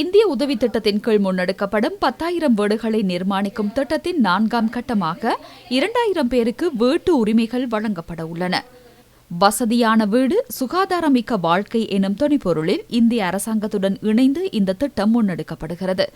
இந்திய உதவி திட்டத்தின் கீழ் முன்னெடுக்கப்படும் பத்தாயிரம் வீடுகளை நிர்மாணிக்கும் திட்டத்தின் நான்காம் கட்டமாக இரண்டாயிரம் பேருக்கு வீட்டு உரிமைகள் வழங்கப்பட உள்ளன. வசதியான வீடு சுகாதாரமிக்க வாழ்க்கை எனும் துணிப்பொருளில் இந்திய அரசாங்கத்துடன் இணைந்து இந்த திட்டம் முன்னெடுக்கப்படுகிறது.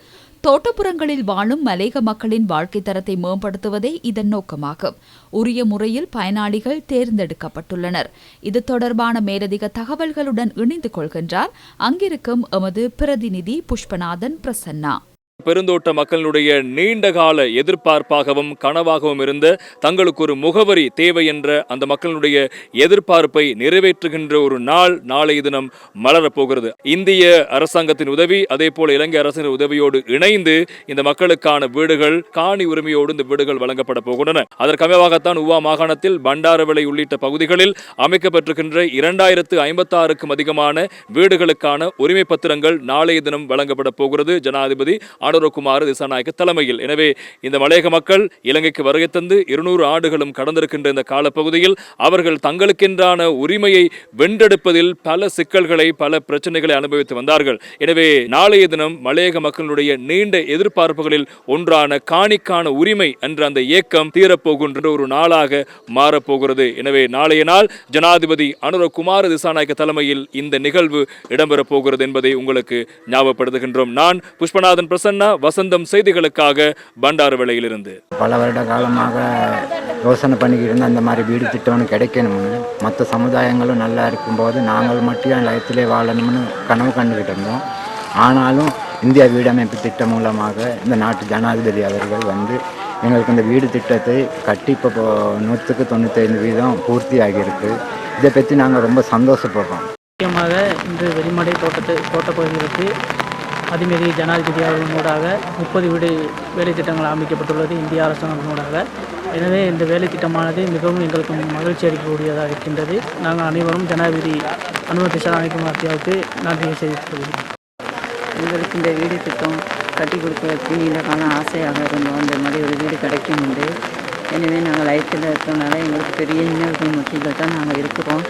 தோட்டப்புறங்களில் வாழும் மலேக மக்களின் வாழ்க்கை தரத்தை மேம்படுத்துவதே இதன் நோக்கமாகும். உரிய முறையில் பயனாளிகள் தேர்ந்தெடுக்கப்பட்டுள்ளனர். இது தொடர்பான மேலதிக தகவல்களுடன் இணைந்து கொள்கின்றார் அங்கிருக்கும் எமது பிரதிநிதி புஷ்பநாதன் பிரசன்னா. பெருந்தோட்ட மக்களுடைய நீண்டகால எதிர்பார்ப்பாகவும் கனவாகவும் இருந்த தங்களுக்கு ஒரு முகவரி தேவை என்ற அந்த மக்களுடைய எதிர்பார்ப்பை நிறைவேற்றுகின்ற ஒரு நாள் நாளைய தினம் மலரப்போகிறது இந்திய அரசாங்கத்தின் உதவி அதே போல இலங்கை அரசின் உதவியோடு இணைந்து இந்த மக்களுக்கான வீடுகள் காணி உரிமையோடு இந்த வீடுகள் வழங்கப்பட போகின்றன. அதற்கமைவாகத்தான் உவா மாகாணத்தில் பண்டாரவிளை உள்ளிட்ட பகுதிகளில் அமைக்கப்பட்டிருக்கின்ற இரண்டாயிரத்து ஐம்பத்தாறுக்கும் அதிகமான வீடுகளுக்கான உரிமை பத்திரங்கள் நாளைய தினம் வழங்கப்பட போகிறது. ஜனாதிபதி ஆடோரகுமார் திசாநாயக்க தலைமையில். எனவே இந்த மலையக மக்கள் இலங்கைக்கு வருகை தந்து இருநூறு ஆண்டுகளும் கடந்திருக்கின்ற இந்த காலப்பகுதியில் அவர்கள் தங்களுக்கென்றான உரிமையை வென்றெடுப்பதில் பல சிக்கல்களை பல பிரச்சனைகளை அனுபவித்து வந்தார்கள். எனவே நாளைய தினம் மலையக மக்களுடைய நீண்ட எதிர்பார்ப்புகளில் ஒன்றான காணிக்கான உரிமை என்ற அந்த இயக்கம் தீரப்போகின்ற ஒரு நாளாக மாறப்போகிறது. எனவே நாளைய நாள் ஜனாதிபதி அனுரகுமார திசாநாயக்க தலைமையில் இந்த நிகழ்வு இடம்பெறப் போகிறது என்பதை உங்களுக்கு ஞாபகப்படுத்துகின்றோம். நான் புஷ்பநாதன் பிரசன்னா வசந்தம் செய்திகளுக்காக பண்டாரவிளையிலிருந்து பல வருட காலமாக யோசனை பண்ணிக்கிட்டு இருந்த அந்த மாதிரி வீடு திட்டம்னு கிடைக்கணும்னு மற்ற சமுதாயங்களும் நல்லா இருக்கும்போது நாங்கள் மட்டும் லயத்திலே வாழணும்னு கனவு கண்டுக்கிட்டு இருந்தோம். ஆனாலும் இந்தியா வீடமைப்பு திட்டம் மூலமாக இந்த நாட்டு ஜனாதிபதி அவர்கள் வந்து எங்களுக்கு இந்த வீடு திட்டத்தை கட்டி இப்போ இப்போ நூற்றுக்கு தொண்ணூத்தைந்து வீதம் பூர்த்தி ஆகியிருக்கு இதை பற்றி நாங்கள் ரொம்ப சந்தோஷப்படுறோம். முக்கியமாக இன்று வெளிமடை தோட்டத்து தோட்டப்பகுதிகளுக்கு அதேமாரி ஜனாதிபதி அவர்கள் ஊடாக முப்பது வீடு வேலைத்திட்டங்கள் அமைக்கப்பட்டுள்ளது இந்திய அரசாங்கம் ஊடாக. எனவே இந்த வேலைத்திட்டமானது மிகவும் எங்களுக்கு மகிழ்ச்சி அளிக்கக்கூடியதாக இருக்கின்றது. நாங்கள் அனைவரும் ஜனாதிபதி அனுமதி சரணாய்க்குமார்த்தியாவுக்கு நன்றியை தெரிவித்துக் எங்களுக்கு இந்த வீடு திட்டம் கட்டி கொடுப்பதற்கு நீண்ட காலம் ஆசையாக இருந்தோம். இந்த மாதிரி ஒரு வீடு கிடைக்கும் உண்டு எனவே நாங்கள் லயத்தில் இருக்கிறனால எங்களுக்கு பெரிய இன்னல்கள் மத்தியில் தான் நாங்கள் இருக்கிறோம்.